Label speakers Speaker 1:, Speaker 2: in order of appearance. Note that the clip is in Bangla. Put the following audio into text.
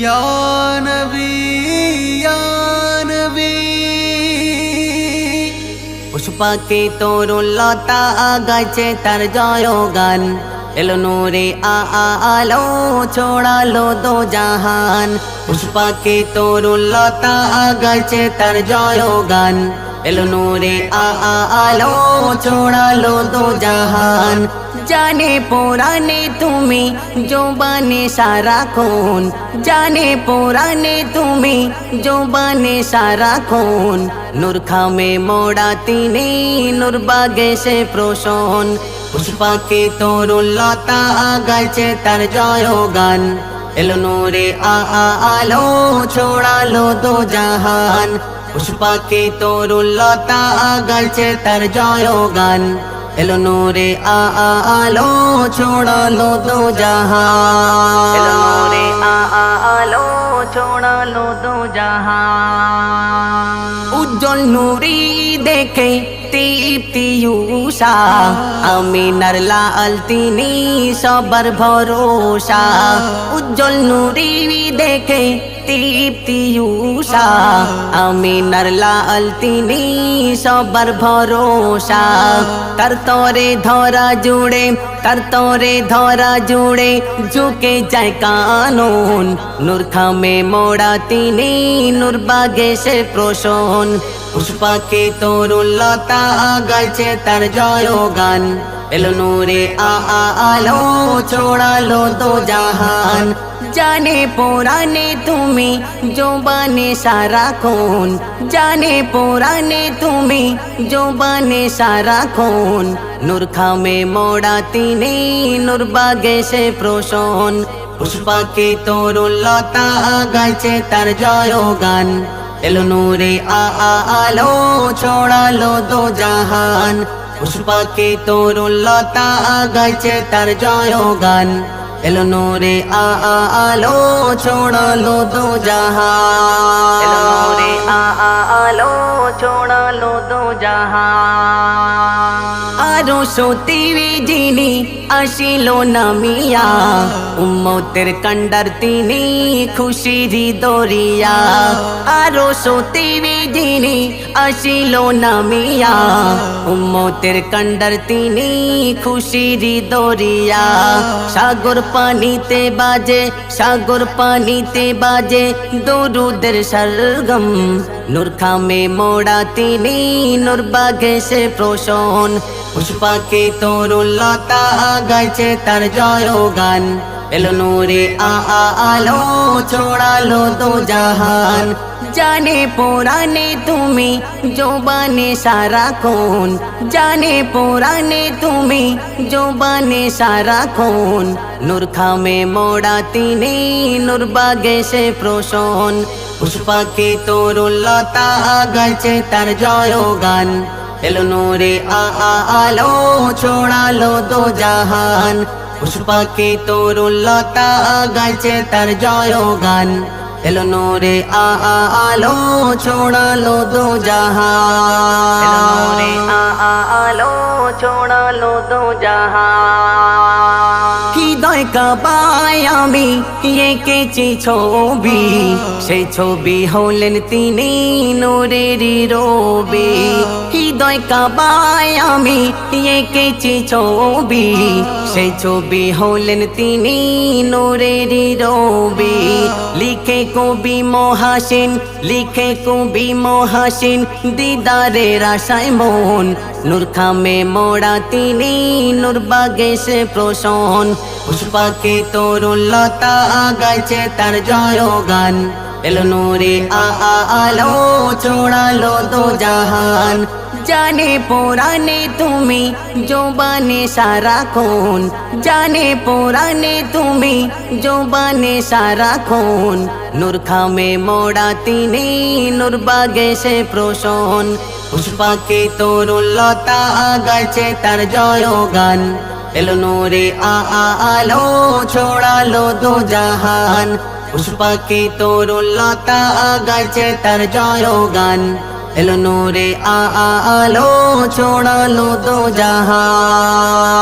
Speaker 1: ইয়া নবী ইয়া নবী
Speaker 2: পুষ্পাকে তার জয় গান এলো নূরে আলো, ছড়ালো দো জাহান। পুষ্পাকে তরুলতা গাছে তার জয় গান এলো নূরে আলো, ছড়ালো দো জাহান। জানে পুরানে তুমি জোবানে সারাক্ষণ। জানে পুরানে তুমি জোবানে সারাক্ষণ। নূর খামে মোড়া তিনি, নূর বাগে সে প্রসন। পুষ্পাকে তরুলতা গাছে তার জয় গান এলো নূরে আ আলো, ছড়ালো দো জাহান। পুষ্পাকে তরুলতা গাছে তার জয় গান এলো নূরে আ আ আলো ছড়ালো দো জাহান এলো নূরে আ আ আলো ছড়ালো দো উজ্জ্বল নুরি দেখে তৃপ্তি উষা আমিনার লাল তিনি সবার ভরসা। উজ্জ্বল নুরি দেখে তৃপ্তি উষা আমিনার লাল তিনি সবার ভরসা। তার তরে ধরা জুড়ে তার তরে ধরা জুড়ে ঝুঁকে যায় কানুন নূর খামে মোড়া তিনি নূর বাগে সে প্রসন পুষ্পাকে তরুলতা গাইছে তার জয় গান এলো নূরে আলো ছড়ালো দো জাহান। জানে পুরানে তুমি জোবানে সারা সারাক্ষণ। জানে পুরানে তুমি জোবানে সারাক্ষণ। নূর খামে মোড়া তিনি নূর বাগে সে প্রসন। পুষ্পাকে লতা গাইছে তার জয় গান এলো নূরে আলো ছড়ালো দো জাহান। পুষ্পাকে তরুলতা গাইছে তার জয় গান এলো নোরে আ আ আলো ছোড়ালো দো জাহান এলো নূরে আ আ আলো ছোড়ালো দো জাহান আরও সতীবি যিনি আসিল নামিয়া উম্মতের কন্ডার তিনি খুশির দরিয়া। আরও সতীবি যিনি আসিল নামিয়া উম্মতের কন্ডার তিনি খুশির দরিয়া। সাগর পানিতে বাজে, সাগর পানিতে বাজে দরুদের সরগম। নূর খামে মোড়া তিনি, নূর বাগে সে প্রসন। পুষ্পাকে তরুলতা গাইছে তার জয় গান এলো নূরে আ আলো, ছড়ালো দো জাহান জানে পুরানে তুমি জোবানে সারাক্ষণ জানে পুরানে তুমি জোবানে সারাক্ষণ নূর খামে মোড়া তিনি, নূর বাগে সে প্রসন। পুষ্পাকে তরুলতা গাইছে তার জয় গান এলো নূরে আলো ছড়ালো দো জাহান। পুষ্পাকে তরুলতা গাইছে তার জয় গান এলো নূরে আলো ছড়ালো দো জাহান। আলো ছড়ালো দো জাহান। কাবায় আমি এঁকেছি ছবি। সেই ছবি হলেন তিনি নূরেরই রবি। হৃদয় কাবায় আমি এঁকেছি ছবি। সেই ছবি হলেন তিনি নূরেরই রবি। লিখে কবি মহাসিন, লিখে কবি মহাসিন, দিদারের আশায় মন। নূর খামে মোড়া তিনি, নূর বাগে সে প্রসন। পুষ্পাকে তরুলতা গাইছে তার জয় গান এলো নূরে আ আলো, ছড়ালো দো জাহান জানে পুরানে তুমি জোবানে সারাক্ষণ জানে পুরানে তুমি জোবানে সারাক্ষণ নূর খামে মোড়া তিনি, নূর বাগে সে প্রসন। পুষ্পাকে তরুলতা গাইছে তার জয় গান এলো নূরে আ আলো, ছড়ালো দো জাহান। পুষ্পাকে তরুলতা গাইছে তার জয় গান এলো নূরে আ আ আলো ছড়ালো দো জাহান